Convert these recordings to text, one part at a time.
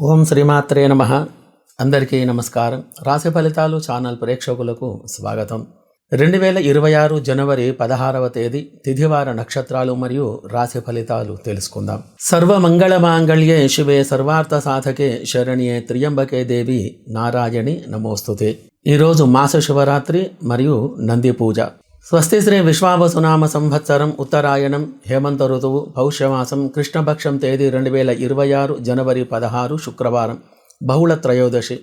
ఓం శ్రీమాత్రే నమ. అందరికీ నమస్కారం. రాశి ఫలితాలు ఛానల్ ప్రేక్షకులకు స్వాగతం. రెండు వేల ఇరవై ఆరు జనవరి పదహారవ తేదీ తిథివార నక్షత్రాలు మరియు రాశి ఫలితాలు తెలుసుకుందాం. సర్వమంగళమాంగళ్యే శివే సర్వార్థ సాధకే శరణ్యే త్రియంబకే దేవి నారాయణి నమోస్తుతే. ఈరోజు మాస శివరాత్రి మరియు నంది పూజ. స్వస్తి శ్రీ విశ్వావసునామ సంవత్సరం ఉత్తరాయణం హేమంత ఋతువు భౌష్యమాసం కృష్ణపక్షం తేదీ రెండు వేల ఇరవై ఆరు జనవరి పదహారు శుక్రవారం. బహుళ త్రయోదశి.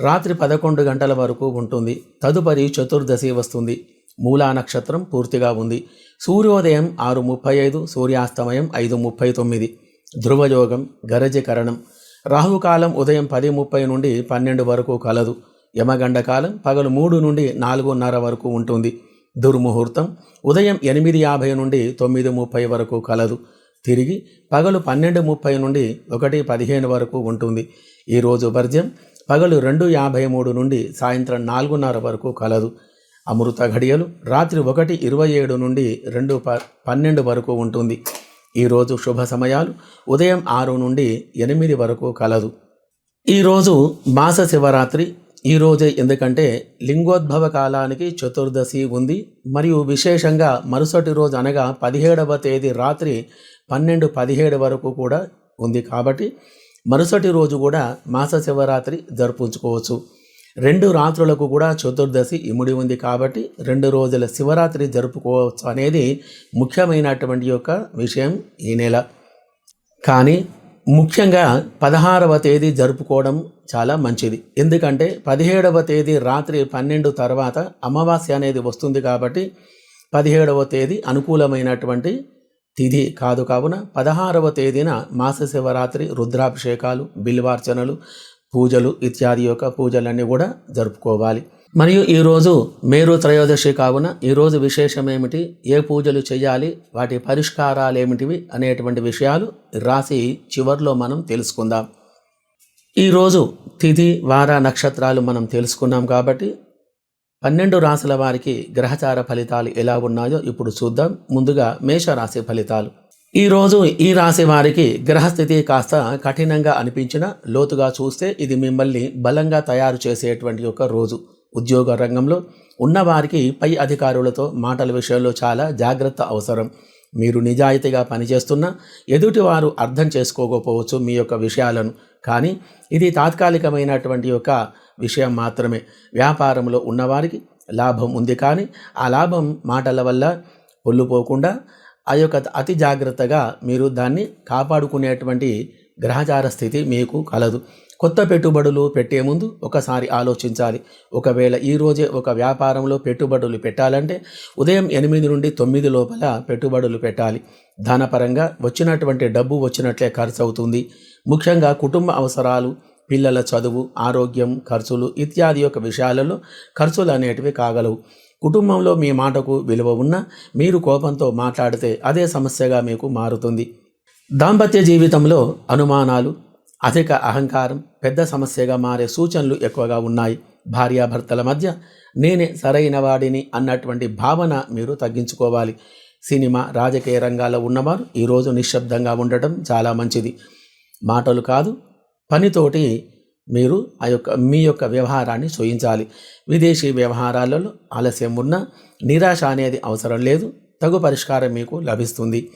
రాత్రి పదకొండు గంటల వరకు ఉంటుంది. తదుపరి చతుర్దశి వస్తుంది. మూలా నక్షత్రం పూర్తిగా ఉంది. సూర్యోదయం ఆరు ముప్పై ఐదు సూర్యాస్తమయం ఐదు ముప్పై తొమ్మిది. ధ్రువయోగం గరజకరణం. రాహుకాలం ఉదయం పది ముప్పై నుండి పన్నెండు వరకు కలదు. యమగండ కాలం పగలు మూడు నుండి నాలుగున్నర వరకు ఉంటుంది. దుర్ముహూర్తం. ఉదయం ఎనిమిది యాభై నుండి తొమ్మిది ముప్పై వరకు కలదు. తిరిగి పగలు పన్నెండు ముప్పై నుండి ఒకటి పదిహేను వరకు ఉంటుంది. ఈరోజు వర్జ్యం పగలు రెండు యాభై మూడు నుండి సాయంత్రం నాలుగున్నర వరకు కలదు. అమృత ఘడియలు రాత్రి ఒకటి ఇరవై ఏడు నుండి రెండు ప పన్నెండు వరకు ఉంటుంది. ఈరోజు శుభ సమయాలు ఉదయం ఆరు నుండి ఎనిమిది వరకు కలదు. ఈరోజు మాస శివరాత్రి ఈరోజే ఎందుకంటే లింగోద్భవ కాలానికి చతుర్దశి ఉంది. మరియు విశేషంగా మరుసటి రోజు అనగా పదిహేడవ తేదీ రాత్రి పన్నెండు పదిహేడు వరకు కూడా ఉంది కాబట్టి మరుసటి రోజు కూడా మాస శివరాత్రి జరుపుకోవచ్చు. రెండు రాత్రులకు కూడా చతుర్దశి ఇముడి ఉంది కాబట్టి రెండు రోజుల శివరాత్రి జరుపుకోవచ్చు అనేది ముఖ్యమైనటువంటి యొక్క విషయం ఈ నెల. కానీ ముఖ్యంగా పదహారవ తేదీ జరుపుకోవడం చాలా మంచిది. ఎందుకంటే పదిహేడవ తేదీ రాత్రి పన్నెండు తర్వాత అమావాస్య అనేది వస్తుంది కాబట్టి పదిహేడవ తేదీ అనుకూలమైనటువంటి తిథి కాదు కావున పదహారవ తేదీన మాస శివరాత్రి రుద్రాభిషేకాలు బిల్వార్చనలు పూజలు ఇత్యాది యొక్క పూజలన్నీ కూడా జరుపుకోవాలి. మరియు ఈరోజు మేరు త్రయోదశి కావున ఈరోజు విశేషం ఏమిటి ఏ పూజలు చేయాలి వాటి పరిష్కారాలు ఏమిటివి అనేటువంటి విషయాలు రాసి చివర్లో మనం తెలుసుకుందాం. ఈరోజు తిథి వార నక్షత్రాలు మనం తెలుసుకున్నాం కాబట్టి పన్నెండు రాశుల వారికి గ్రహచార ఫలితాలు ఎలా ఉన్నాయో ఇప్పుడు చూద్దాం. ముందుగా మేషరాశి ఫలితాలు. ఈరోజు ఈ రాశి వారికి గ్రహస్థితి కాస్త కఠినంగా అనిపించిన లోతుగా చూస్తే ఇది మిమ్మల్ని బలంగా తయారు చేసేటువంటి ఒక రోజు. ఉద్యోగ రంగంలో ఉన్నవారికి పై అధికారులతో మాటల విషయంలో చాలా జాగ్రత్త అవసరం. మీరు నిజాయితీగా పనిచేస్తున్నా ఎదుటివారు అర్థం చేసుకోకపోవచ్చు మీ యొక్క విషయాలను. కానీ ఇది తాత్కాలికమైనటువంటి యొక్క విషయం మాత్రమే. వ్యాపారంలో ఉన్నవారికి లాభం ఉంది కానీ ఆ లాభం మాటల వల్ల పొల్లుపోకుండా ఆ యొక్క అతి జాగ్రత్తగా మీరు దాన్ని కాపాడుకునేటువంటి గ్రహచార స్థితి మీకు కలదు. కొత్త పెట్టుబడులు పెట్టే ముందు ఒకసారి ఆలోచించాలి. ఒకవేళ ఈరోజే ఒక వ్యాపారంలో పెట్టుబడులు పెట్టాలంటే ఉదయం ఎనిమిది నుండి తొమ్మిది లోపల పెట్టుబడులు పెట్టాలి. ధనపరంగా వచ్చినటువంటి డబ్బు వచ్చినట్లే ఖర్చు అవుతుంది ముఖ్యంగా కుటుంబ అవసరాలు పిల్లల చదువు ఆరోగ్యం ఖర్చులు ఇత్యాది యొక్క విషయాలలో ఖర్చులు అనేటివి కాగలవు. కుటుంబంలో మీ మాటకు విలువ ఉన్నా మీరు కోపంతో మాట్లాడితే అదే సమస్యగా మీకు మారుతుంది. దాంపత్య జీవితంలో అనుమానాలు అధిక అహంకారం పెద్ద సమస్యగా మారే సూచనలు ఎక్కువగా ఉన్నాయి. భార్యాభర్తల మధ్య నేనే సరైన వాడిని అన్నటువంటి భావన మీరు తగ్గించుకోవాలి. సినిమా రాజకీయ రంగాల్లో ఉన్నవారు ఈరోజు నిశ్శబ్దంగా ఉండటం చాలా మంచిది. మాటలు కాదు పనితోటి మీరు ఆ యొక్క మీ యొక్క వ్యవహారాన్ని చూయించాలి. విదేశీ వ్యవహారాలలో ఆలస్యం ఉన్న నిరాశ అనేది అవసరం లేదు. తగు పరిష్కారం మీకు లభిస్తుంది.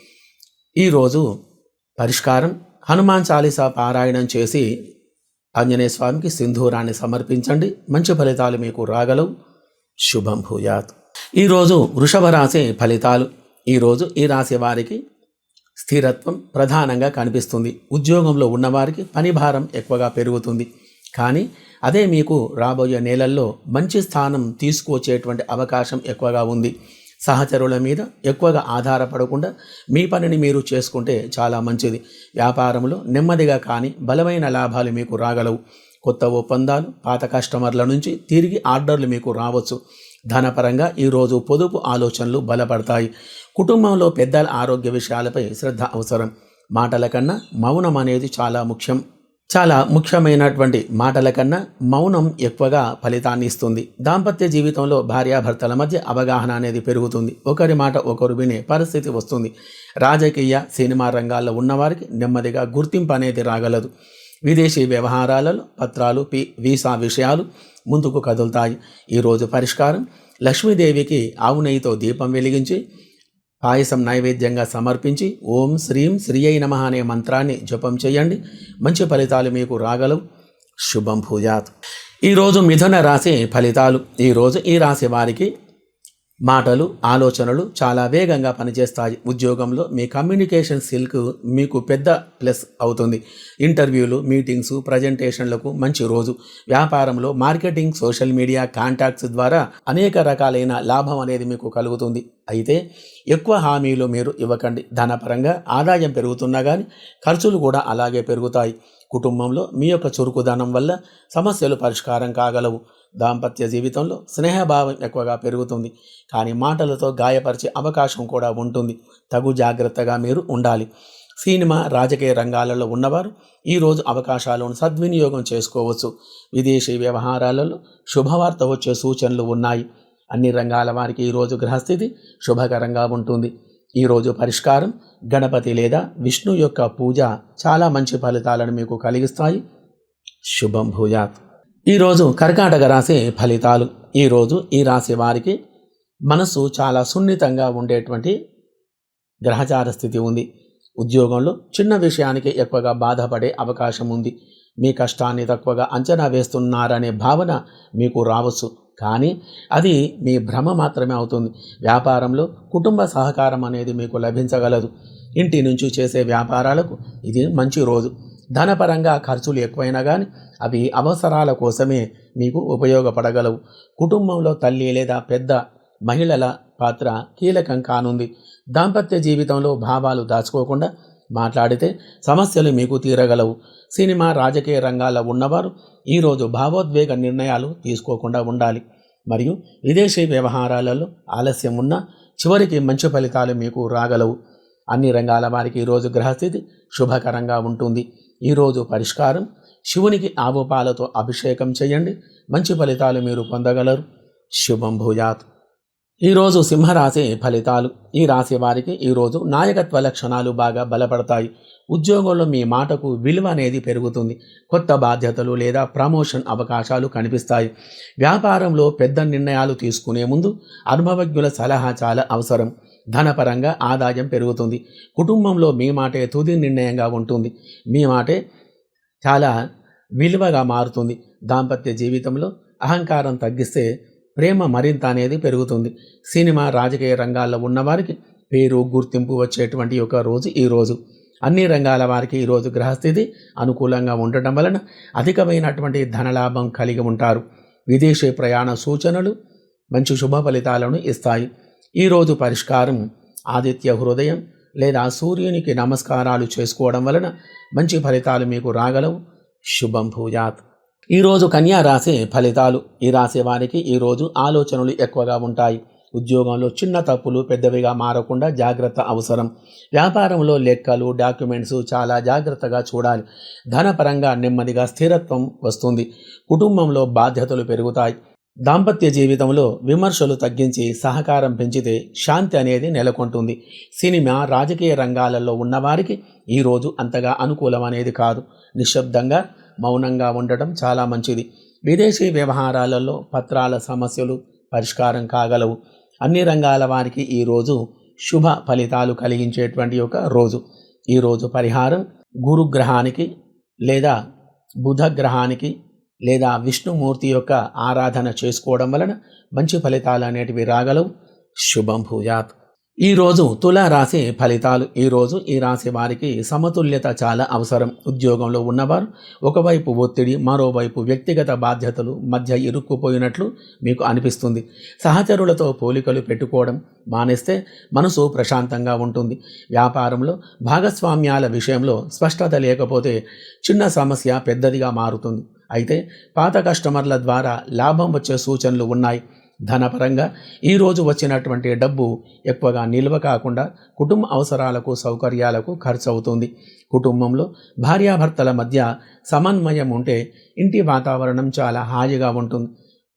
ఈరోజు పరిష్కారం హనుమాన్ చాలీసా పారాయణం చేసి ఆంజనేయ స్వామికి సింధూరాన్ని సమర్పించండి. మంచి ఫలితాలు మీకు రాగలవు. శుభం భూయాత్. ఈరోజు వృషభ రాశి ఫలితాలు. ఈరోజు ఈ రాశి వారికి స్థిరత్వం ప్రధానంగా కనిపిస్తుంది. ఉద్యోగంలో ఉన్నవారికి పని భారం ఎక్కువగా పెరుగుతుంది. కానీ అదే మీకు రాబోయే నెలల్లో మంచి స్థానం తీసుకువచ్చేటువంటి అవకాశం ఎక్కువగా ఉంది. సహచరుల మీద ఎక్కువగా ఆధారపడకుండా మీ పనిని మీరు చేసుకుంటే చాలా మంచిది. వ్యాపారంలో నెమ్మదిగా కానీ బలమైన లాభాలు మీకు రాగలవు. కొత్త ఒప్పందాలు పాత కస్టమర్ల నుంచి తిరిగి ఆర్డర్లు మీకు రావచ్చు. ధనపరంగా ఈరోజు పొదుపు ఆలోచనలు బలపడతాయి. కుటుంబంలో పెద్దల ఆరోగ్య విషయాలపై శ్రద్ధ అవసరం. మాటల కన్నా మౌనం అనేది చాలా ముఖ్యం. చాలా ముఖ్యమైనటువంటి మాటల కన్నా మౌనం ఎక్కువగా ఫలితాన్ని ఇస్తుంది. దాంపత్య జీవితంలో భార్యాభర్తల మధ్య అవగాహన అనేది పెరుగుతుంది. ఒకరి మాట ఒకరు వినే పరిస్థితి వస్తుంది. రాజకీయ సినిమా రంగాల్లో ఉన్నవారికి నెమ్మదిగా గుర్తింపు అనేది రాగలదు. విదేశీ వ్యవహారాలలో పత్రాలు పి వీసా విషయాలు ముందుకు కదులుతాయి. ఈరోజు పరిష్కారం లక్ష్మీదేవికి ఆవు నెయ్యితో దీపం వెలిగించి పాయసం నైవేద్యంగా సమర్పించి ఓం శ్రీం శ్రీ అయి నమ అనే మంత్రాన్ని జపం చేయండి. మంచి ఫలితాలు మీకు రాగలవు. శుభం భూజాత్. ఈరోజు మిథున రాశి ఫలితాలు. ఈరోజు ఈ రాశి వారికి మాటలు ఆలోచనలు చాలా వేగంగా పనిచేస్తాయి. ఉద్యోగంలో మీ కమ్యూనికేషన్ స్కిల్క్ మీకు పెద్ద ప్లస్ అవుతుంది. ఇంటర్వ్యూలు మీటింగ్స్ ప్రజెంటేషన్లకు మంచి రోజు. వ్యాపారంలో మార్కెటింగ్ సోషల్ మీడియా కాంటాక్ట్స్ ద్వారా అనేక రకాలైన లాభం అనేది మీకు కలుగుతుంది. అయితే ఎక్కువ హామీలు మీరు ఇవ్వకండి. ధనపరంగా ఆదాయం పెరుగుతున్నా కానీ ఖర్చులు కూడా అలాగే పెరుగుతాయి. కుటుంబంలో మీ యొక్క చురుకుదనం వల్ల సమస్యలు పరిష్కారం కాగలవు. దాంపత్య జీవితంలో స్నేహభావం ఎక్కువగా పెరుగుతుంది. కానీ మాటలతో గాయపరిచే అవకాశం కూడా ఉంటుంది. తగు జాగ్రత్తగా మీరు ఉండాలి. సినిమా రాజకీయ రంగాలలో ఉన్నవారు ఈరోజు అవకాశాలను సద్వినియోగం చేసుకోవచ్చు. విదేశీ వ్యవహారాలలో శుభవార్త వచ్చే సూచనలు ఉన్నాయి. అన్ని రంగాల వారికి ఈరోజు గ్రహస్థితి శుభకరంగా ఉంటుంది. ఈరోజు పరిష్కారం గణపతి లేదా విష్ణు యొక్క పూజ చాలా మంచి ఫలితాలను మీకు కలిగిస్తాయి. శుభం భూయాత్. ఈరోజు కర్కాటక రాశి ఫలితాలు. ఈరోజు ఈ రాశి వారికి మనసు చాలా సున్నితంగా ఉండేటువంటి గ్రహచార స్థితి ఉంది. ఉద్యోగంలో చిన్న విషయానికి ఎక్కువగా బాధపడే అవకాశం ఉంది. మీ కష్టాన్ని తక్కువగా అంచనా వేస్తున్నారనే భావన మీకు రావచ్చు. కానీ అది మీ భ్రమ మాత్రమే అవుతుంది. వ్యాపారంలో కుటుంబ సహకారం అనేది మీకు లభించగలదు. ఇంటి నుంచి చేసే వ్యాపారాలకు ఇది మంచి రోజు. ధనపరంగా ఖర్చులు ఎక్కువైనా కానీ అవి అవసరాల కోసమే మీకు ఉపయోగపడగలవు. కుటుంబంలో తల్లి లేదా పెద్ద మహిళల పాత్ర కీలకం కానుంది. దాంపత్య జీవితంలో భావాలు దాచుకోకుండా మాట్లాడితే సమస్యలు మీకు తీరగలవు. సినిమా రాజకీయ రంగాల్లో ఉన్నవారు ఈరోజు భావోద్వేగ నిర్ణయాలు తీసుకోకుండా ఉండాలి. మరియు విదేశీ వ్యవహారాలలో ఆలస్యం ఉన్న చివరికి మంచి ఫలితాలు మీకు రాగలవు. అన్ని రంగాల వారికి ఈరోజు గ్రహస్థితి శుభకరంగా ఉంటుంది. ఈరోజు పరిష్కారం. శివునికి ఆవు పాలతో అభిషేకం చేయండి. మంచి ఫలితాలు మీరు పొందగలరు. శుభం భూయాత్. ఈరోజు సింహరాశి ఫలితాలు. ఈ రాశి వారికి ఈరోజు నాయకత్వ లక్షణాలు బాగా బలపడతాయి. ఉద్యోగంలో మీ మాటకు విలువ అనేది పెరుగుతుంది. కొత్త బాధ్యతలు లేదా ప్రమోషన్ అవకాశాలు కనిపిస్తాయి. వ్యాపారంలో పెద్ద నిర్ణయాలు తీసుకునే ముందు అనుభవజ్ఞుల సలహా చాలా అవసరం. ధనపరంగా ఆదాయం పెరుగుతుంది. కుటుంబంలో మీ మాటే తుది నిర్ణయంగా ఉంటుంది. మీ మాటే చాలా విలువగా మారుతుంది. దాంపత్య జీవితంలో అహంకారం తగ్గిస్తే ప్రేమ మరింత అనేది పెరుగుతుంది. సినిమా రాజకీయ రంగాల్లో ఉన్నవారికి పేరు గుర్తింపు వచ్చేటువంటి ఒక రోజు ఈ రోజు. అన్ని రంగాల వారికి ఈరోజు గ్రహస్థితి అనుకూలంగా ఉండటం వలన అధికమైనటువంటి ధనలాభం కలిగి ఉంటారు. విదేశీ ప్రయాణ సూచనలు మంచి శుభ ఫలితాలను ఇస్తాయి. ఈరోజు పరిష్కారం ఆదిత్య హృదయం లేదా సూర్యునికి నమస్కారాలు చేసుకోవడం వలన మంచి ఫలితాలు మీకు రాగలవు. శుభం భూజాత్ ఈరోజు కన్యా రాసే ఫలితాలు. ఈ రాసే వారికి ఈరోజు ఆలోచనలు ఎక్కువగా ఉంటాయి. ఉద్యోగంలో చిన్న తప్పులు పెద్దవిగా మారకుండా జాగ్రత్త అవసరం. వ్యాపారంలో లెక్కలు డాక్యుమెంట్స్ చాలా జాగ్రత్తగా చూడాలి. ధనపరంగా నెమ్మదిగా స్థిరత్వం వస్తుంది. కుటుంబంలో బాధ్యతలు పెరుగుతాయి. దాంపత్య జీవితంలో విమర్శలు తగ్గించి సహకారం పెంచితే శాంతి అనేది నెలకొంటుంది. సినిమా రాజకీయ రంగాలలో ఉన్నవారికి ఈరోజు అంతగా అనుకూలం అనేది కాదు. నిశ్శబ్దంగా మౌనంగా ఉండటం చాలా మంచిది. విదేశీ వ్యవహారాలలో పత్రాల సమస్యలు పరిష్కారం కాగలవు. అన్ని రంగాల వారికి ఈరోజు శుభ ఫలితాలు కలిగించేటువంటి ఒక రోజు. ఈరోజు పరిహారం గురుగ్రహానికి లేదా బుధ గ్రహానికి లేదా విష్ణుమూర్తి యొక్క ఆరాధన చేసుకోవడం వలన మంచి ఫలితాలు అనేటివి రాగలవు. శుభం భూయాత్. ఈరోజు తుల రాశి ఫలితాలు. ఈరోజు ఈ రాశి వారికి సమతుల్యత చాలా అవసరం. ఉద్యోగంలో ఉన్నవారు ఒకవైపు ఒత్తిడి మరోవైపు వ్యక్తిగత బాధ్యతలు మధ్య ఇరుక్కుపోయినట్లు మీకు అనిపిస్తుంది. సహచరులతో పోలికలు పెట్టుకోవడం మానేస్తే మనసు ప్రశాంతంగా ఉంటుంది. వ్యాపారంలో భాగస్వామ్యాల విషయంలో స్పష్టత లేకపోతే చిన్న సమస్య పెద్దదిగా మారుతుంది. అయితే పాత కస్టమర్ల ద్వారా లాభం వచ్చే సూచనలు ఉన్నాయి. ధనపరంగా ఈరోజు వచ్చినటువంటి డబ్బు ఎక్కువగా నిల్వ కాకుండా కుటుంబ అవసరాలకు సౌకర్యాలకు ఖర్చు అవుతుంది కుటుంబంలో భార్యాభర్తల మధ్య సమన్వయం ఉంటే ఇంటి వాతావరణం చాలా హాయిగా ఉంటుంది.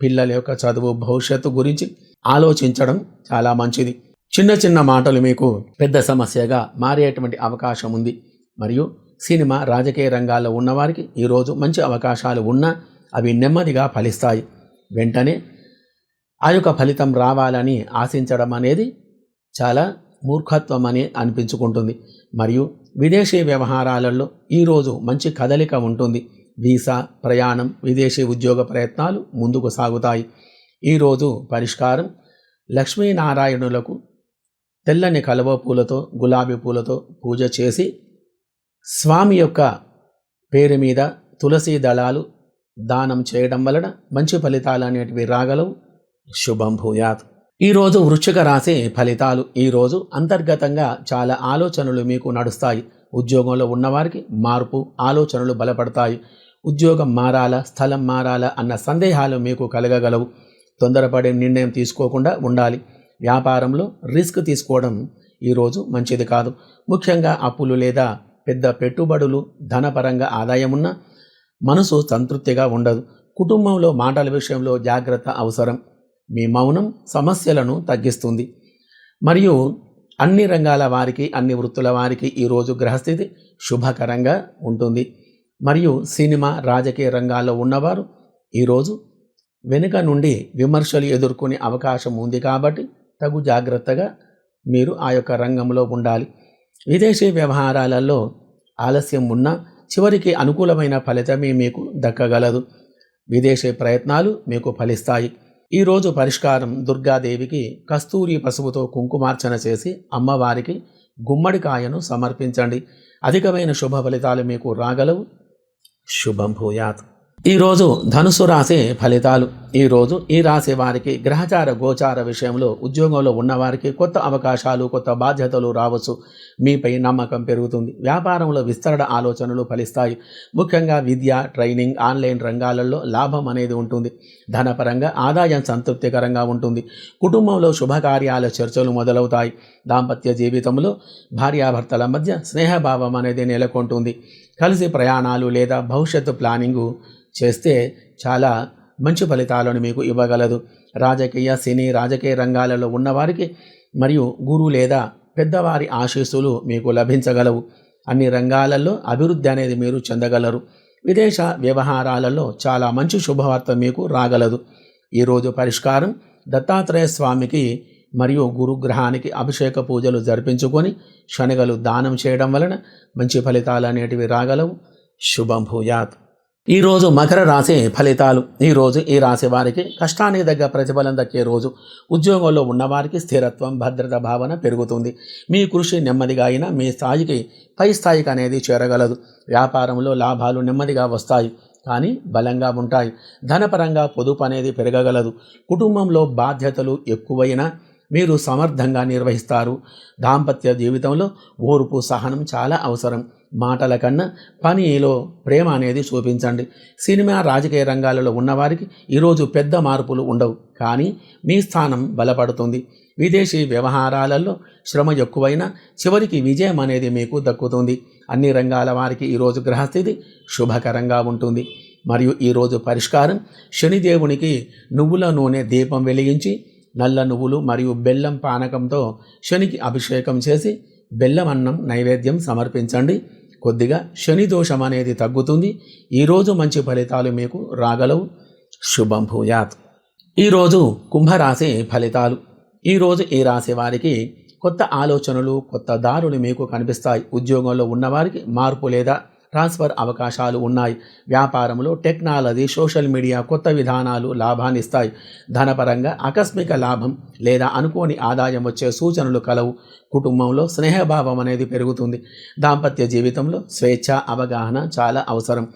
పిల్లల యొక్క చదువు భవిష్యత్తు గురించి ఆలోచించడం చాలా మంచిది. చిన్న చిన్న మాటలు మీకు పెద్ద సమస్యగా మారేటువంటి అవకాశం ఉంది. మరియు సినిమా రాజకీయ రంగాల్లో ఉన్నవారికి ఈరోజు మంచి అవకాశాలు ఉన్నా అవి నెమ్మదిగా ఫలిస్తాయి. వెంటనే ఆ యొక్క ఫలితం రావాలని ఆశించడం అనేది చాలా మూర్ఖత్వం అని అనిపించుకుంటుంది. మరియు విదేశీ వ్యవహారాలలో ఈరోజు మంచి కదలిక ఉంటుంది. వీసా ప్రయాణం విదేశీ ఉద్యోగ ప్రయత్నాలు ముందుకు సాగుతాయి. ఈరోజు పరిష్కారం లక్ష్మీనారాయణులకు తెల్లని కలువ పూలతో గులాబీ పూలతో పూజ చేసి స్వామి యొక్క పేరు మీద తులసి దళాలు దానం చేయడం వలన మంచి ఫలితాలు అనేటివి రాగలవు. శుభం భూయాత్. ఈరోజు వృశ్చిక రాశి ఫలితాలు. ఈరోజు అంతర్గతంగా చాలా ఆలోచనలు మీకు నడుస్తాయి. ఉద్యోగంలో ఉన్నవారికి మార్పు ఆలోచనలు బలపడతాయి. ఉద్యోగం మారాలా స్థలం మారాలా అన్న సందేహాలు మీకు కలగగలవు. తొందరపడే నిర్ణయం తీసుకోకుండా ఉండాలి. వ్యాపారంలో రిస్క్ తీసుకోవడం ఈరోజు మంచిది కాదు. ముఖ్యంగా అప్పులు లేదా పెద్ద పెట్టుబడులు ధనపరంగా ఆదాయం ఉన్న మనసు సంతృప్తిగా ఉండదు. కుటుంబంలో మాటల విషయంలో జాగ్రత్త అవసరం. మీ మౌనం సమస్యలను తగ్గిస్తుంది. మరియు అన్ని రంగాల వారికి అన్ని వృత్తుల వారికి ఈరోజు గ్రహస్థితి శుభకరంగా ఉంటుంది. మరియు సినిమా రాజకీయ రంగాల్లో ఉన్నవారు ఈరోజు వెనుక నుండి విమర్శలు ఎదుర్కొనే అవకాశం ఉంది కాబట్టి తగు జాగ్రత్తగా మీరు ఆ యొక్క రంగంలో ఉండాలి. విదేశీ వ్యవహారాలలో ఆలస్యం ఉన్నా చివరికి అనుకూలమైన ఫలితమే మీకు దక్కగలదు. విదేశీ ప్రయత్నాలు మీకు ఫలిస్తాయి. ఈరోజు పరిష్కారం దుర్గాదేవికి కస్తూరి పసుపుతో కుంకుమార్చన చేసి అమ్మవారికి గుమ్మడికాయను సమర్పించండి. అధికమైన శుభ ఫలితాలు మీకు రాగలవు. శుభం భూయాత్. ఈరోజు ధనుసు రాశి ఫలితాలు. ఈరోజు ఈ రాశి వారికి గ్రహచార గోచార విషయంలో ఉద్యోగంలో ఉన్నవారికి కొత్త అవకాశాలు కొత్త బాధ్యతలు రావచ్చు. మీపై నమ్మకం పెరుగుతుంది. వ్యాపారంలో విస్తరణ ఆలోచనలు ఫలిస్తాయి. ముఖ్యంగా విద్య ట్రైనింగ్ ఆన్లైన్ రంగాలలో లాభం అనేది ఉంటుంది. ధనపరంగా ఆదాయం సంతృప్తికరంగా ఉంటుంది. కుటుంబంలో శుభకార్యాల చర్చలు మొదలవుతాయి. దాంపత్య జీవితంలో భార్యాభర్తల మధ్య స్నేహభావం అనేది నెలకొంటుంది. కలిసి ప్రయాణాలు లేదా భవిష్యత్తు ప్లానింగు చేస్తే చాలా మంచి ఫలితాలను మీకు ఇవ్వగలదు. రాజకీయ సినీ రాజకీయ రంగాలలో ఉన్నవారికి మరియు గురు లేదా పెద్దవారి ఆశీస్సులు మీకు లభించగలవు. అన్ని రంగాలలో అభివృద్ధి అనేది మీరు చెందగలరు. విదేశ వ్యవహారాలలో చాలా మంచి శుభవార్త మీకు రాగలదు. ఈరోజు పరిష్కారం దత్తాత్రేయ స్వామికి మరియు గురుగ్రహానికి అభిషేక పూజలు జరిపించుకొని శనగలు దానం చేయడం వలన మంచి ఫలితాలు అనేటివి రాగలవు. శుభం భూయాత్. ఈరోజు మకర రాశి ఫలితాలు. ఈరోజు ఈ రాశి వారికి కష్టానికి దగ్గర ప్రతిఫలం దక్కే రోజు. ఉద్యోగంలో ఉన్నవారికి స్థిరత్వం భద్రత భావన పెరుగుతుంది. మీ కృషి నెమ్మదిగా అయినా మీ స్థాయికి పై స్థాయికి అనేది చేరగలదు. వ్యాపారంలో లాభాలు నెమ్మదిగా వస్తాయి. కానీ బలంగా ఉంటాయి. ధనపరంగా పొదుపు అనేది పెరగగలదు. కుటుంబంలో బాధ్యతలు ఎక్కువైనా మీరు సమర్థంగా నిర్వహిస్తారు. దాంపత్య జీవితంలో ఓర్పు సహనం చాలా అవసరం. మాటల కన్నా పనిలో ప్రేమ అనేది చూపించండి. సినిమా రాజకీయ రంగాలలో ఉన్నవారికి ఈరోజు పెద్ద మార్పులు ఉండవు. కానీ మీ స్థానం బలపడుతుంది. విదేశీ వ్యవహారాలలో శ్రమ ఎక్కువైనా చివరికి విజయం అనేది మీకు దక్కుతుంది. అన్ని రంగాల వారికి ఈరోజు గ్రహస్థితి శుభకరంగా ఉంటుంది. మరియు ఈరోజు పరిష్కారం శనిదేవునికి నువ్వుల నూనె దీపం వెలిగించి నల్ల నువ్వులు మరియు బెల్లం పానకంతో శనికి అభిషేకం చేసి బెల్లం అన్నం నైవేద్యం సమర్పించండి. కొద్దిగా శని దోషం అనేది తగ్గుతుంది ఈరోజు మంచి ఫలితాలు మీకు రాగలవు. శుభం భూయాత్. ఈరోజు కుంభరాశి ఫలితాలు. ఈరోజు ఈ రాశి వారికి కొత్త ఆలోచనలు కొత్త దారులు మీకు కనిపిస్తాయి. ఉద్యోగంలో ఉన్నవారికి మార్పు లేదా ట్రాన్స్ఫర్ అవకాశాలు ఉన్నాయి. వ్యాపారంలో టెక్నాలజీ సోషల్ మీడియా కొత్త విధానాలు లాభాన్నిస్తాయి. ధనపరంగా ఆకస్మిక లాభం లేదా అనుకోని ఆదాయం వచ్చే సూచనలు కలవు. కుటుంబంలో స్నేహభావం అనేది పెరుగుతుంది. దాంపత్య జీవితంలో స్వేచ్ఛ అవగాహన చాలా అవసరం.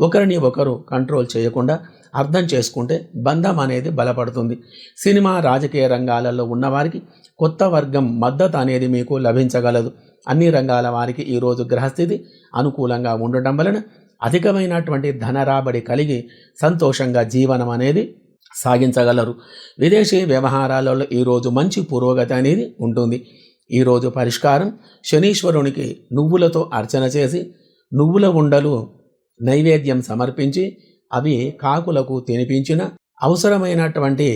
ఒకరిని ఒకరు కంట్రోల్ చేయకుండా అర్థం చేసుకుంటే బంధం అనేది బలపడుతుంది. సినిమా రాజకీయ రంగాలలో ఉన్నవారికి కొత్త వర్గం మద్దతు అనేది మీకు లభించగలదు. అన్ని రంగాల వారికి ఈరోజు గ్రహస్థితి అనుకూలంగా ఉండటం వలన అధికమైనటువంటి ధన రాబడి కలిగి సంతోషంగా జీవనం అనేది సాగించగలరు. విదేశీ వ్యవహారాలలో ఈరోజు మంచి పురోగతి అనేది ఉంటుంది. ఈరోజు పరిష్కారం శనీశ్వరునికి నువ్వులతో అర్చన చేసి నువ్వుల ఉండలు నైవేద్యం సమర్పించి అవి కాకులకు తినిపించిన అవసరమైనటువంటి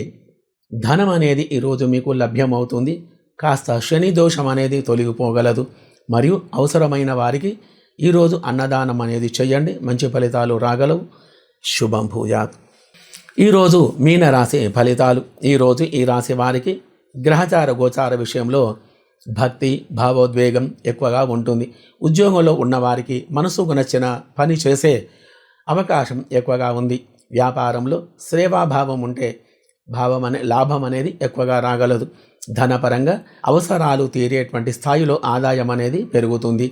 ధనం అనేది ఈరోజు మీకు లభ్యమవుతుంది. కాస్త శని దోషం అనేది తొలగిపోగలదు. మరియు అవసరమైన వారికి ఈరోజు అన్నదానం అనేది చేయండి. మంచి ఫలితాలు రాగలవు. శుభం భూయాత్. ఈరోజు మీనరాశి ఫలితాలు. ఈరోజు ఈ రాశి వారికి గ్రహచార గోచార విషయంలో భక్తి భావోద్వేగం ఎక్కువగా ఉంటుంది. ఉద్యోగంలో ఉన్నవారికి మనసుకు నచ్చిన పని చేసే అవకాశం ఎక్కువగా ఉంది. వ్యాపారంలో సేవాభావం ఉంటే భావం అనే లాభం అనేది ఎక్కువగా రాగలదు. ధనపరంగా అవసరాలు తీరేటువంటి స్థాయిలో ఆదాయం అనేది పెరుగుతుంది.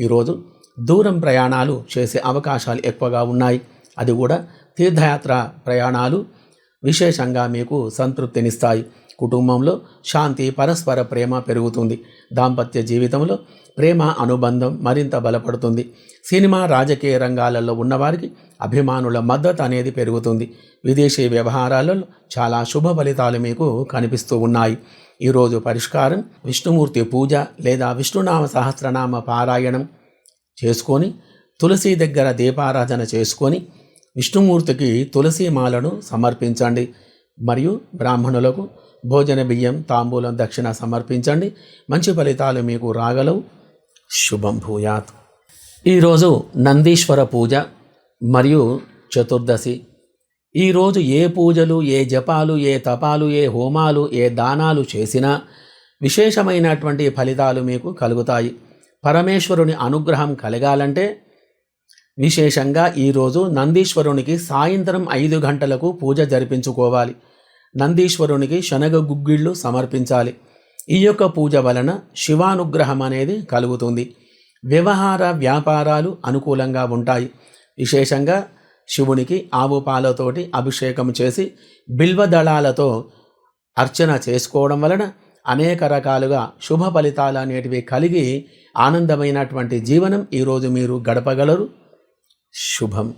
ఈరోజు దూరం ప్రయాణాలు చేసే అవకాశాలు ఎక్కువగా ఉన్నాయి. అది కూడా తీర్థయాత్ర ప్రయాణాలు విశేషంగా మీకు సంతృప్తినిస్తాయి. కుటుంబంలో శాంతి పరస్పర ప్రేమ పెరుగుతుంది. దాంపత్య జీవితంలో ప్రేమ అనుబంధం మరింత బలపడుతుంది. సినిమా రాజకీయ రంగాలలో ఉన్నవారికి అభిమానుల మద్దతు అనేది పెరుగుతుంది. విదేశీ వ్యవహారాలలో చాలా శుభ ఫలితాలు మీకు కనిపిస్తూ ఉన్నాయి. ఈరోజు పరిష్కారం విష్ణుమూర్తి పూజ లేదా విష్ణునామ సహస్రనామ పారాయణం చేసుకొని తులసి దగ్గర దీపారాధన చేసుకొని విష్ణుమూర్తికి తులసి మాలను సమర్పించండి. మరియు బ్రాహ్మణులకు భోజన బియ్యం తాంబూలం దక్షిణ సమర్పించండి. మంచి ఫలితాలు మీకు రాగలవు. శుభం భూయాత్. ఈరోజు నందీశ్వర పూజ మరియు చతుర్దశి ఈరోజు ఏ పూజలు ఏ జపాలు ఏ తపాలు ఏ హోమాలు ఏ దానాలు చేసినా విశేషమైనటువంటి ఫలితాలు మీకు కలుగుతాయి. పరమేశ్వరుని అనుగ్రహం కలగాలంటే విశేషంగా ఈరోజు నందీశ్వరునికి సాయంత్రం ఐదు గంటలకు పూజ జరిపించుకోవాలి. నందీశ్వరునికి శనగ గుగ్గిళ్ళు సమర్పించాలి. ఈ యొక్క పూజ వలన శివానుగ్రహం అనేది కలుగుతుంది. వ్యవహార వ్యాపారాలు అనుకూలంగా ఉంటాయి. విశేషంగా శివునికి ఆవు పాలతోటి అభిషేకం చేసి బిల్వదళాలతో అర్చన చేసుకోవడం వలన అనేక రకాలుగా శుభ ఫలితాలు అనేటివి కలిగి ఆనందమైనటువంటి జీవనం ఈరోజు మీరు గడపగలరు. శుభం.